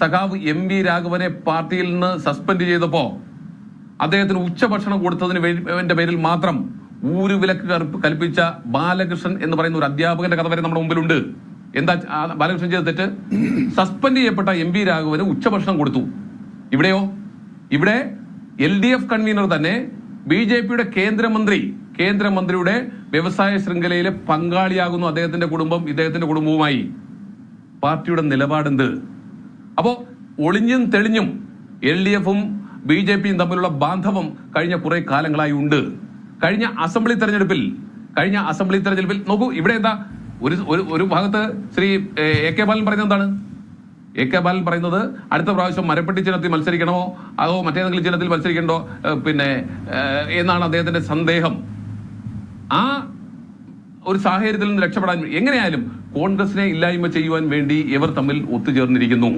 സഖാവ് M V രാഘവനെ പാർട്ടിയിൽ നിന്ന് സസ്പെൻഡ് ചെയ്തപ്പോ അദ്ദേഹത്തിന് ഉച്ചഭക്ഷണം കൊടുത്തതിന് പേരിൽ മാത്രം ഊരു വിലക്ക് കൽപ്പിച്ച ബാലകൃഷ്ണൻ എന്ന് പറയുന്ന ഒരു അധ്യാപകന്റെ കഥ വരെ നമ്മുടെ മുമ്പിലുണ്ട്. എന്താ ബാലകൃഷ്ണൻ ചെയ്ത തെറ്റ്? സസ്പെൻഡ് ചെയ്യപ്പെട്ട എം വി രാഘവന് ഉച്ചഭക്ഷണം കൊടുത്തു. ഇവിടെയോ? ഇവിടെ എൽ ഡി എഫ് കൺവീനർ തന്നെ ബി ജെ പിയുടെ കേന്ദ്രമന്ത്രി കേന്ദ്രമന്ത്രിയുടെ വ്യവസായ ശൃംഖലയിലെ പങ്കാളിയാകുന്നു അദ്ദേഹത്തിന്റെ കുടുംബം ഇദ്ദേഹത്തിന്റെ കുടുംബവുമായി. പാർട്ടിയുടെ നിലപാടെന്ത്? അപ്പോ ഒളിഞ്ഞും തെളിഞ്ഞും എൽ ഡി എഫും ബി ജെ പിയും തമ്മിലുള്ള ബാന്ധവം കഴിഞ്ഞ കുറെ കാലങ്ങളായി ഉണ്ട്. കഴിഞ്ഞ അസംബ്ലി തെരഞ്ഞെടുപ്പിൽ കഴിഞ്ഞ അസംബ്ലി തെരഞ്ഞെടുപ്പിൽ നോക്കൂ ഇവിടെ എന്താ? ഒരു ഒരു ഭാഗത്ത് ശ്രീ എ കെ ബാലൻ പറയുന്നത് എന്താണ്? എ കെ ബാലൻ പറയുന്നത് അടുത്ത പ്രാവശ്യം മരപ്പെട്ടി ചിഹ്നത്തിൽ മത്സരിക്കണമോ? അതോ മറ്റേതെങ്കിലും ചിഹ്നത്തിൽ മത്സരിക്കണ്ടോ? പിന്നെ എന്നാണ് അദ്ദേഹത്തിന്റെ സന്ദേഹം. ആ ഒരു സാഹചര്യത്തിൽ നിന്ന് രക്ഷപ്പെടാൻ എങ്ങനെയായാലും കോൺഗ്രസിനെ ഇല്ലായ്മ ചെയ്യുവാൻ വേണ്ടി ഇവർ തമ്മിൽ ഒത്തുചേർന്നിരിക്കുന്നു.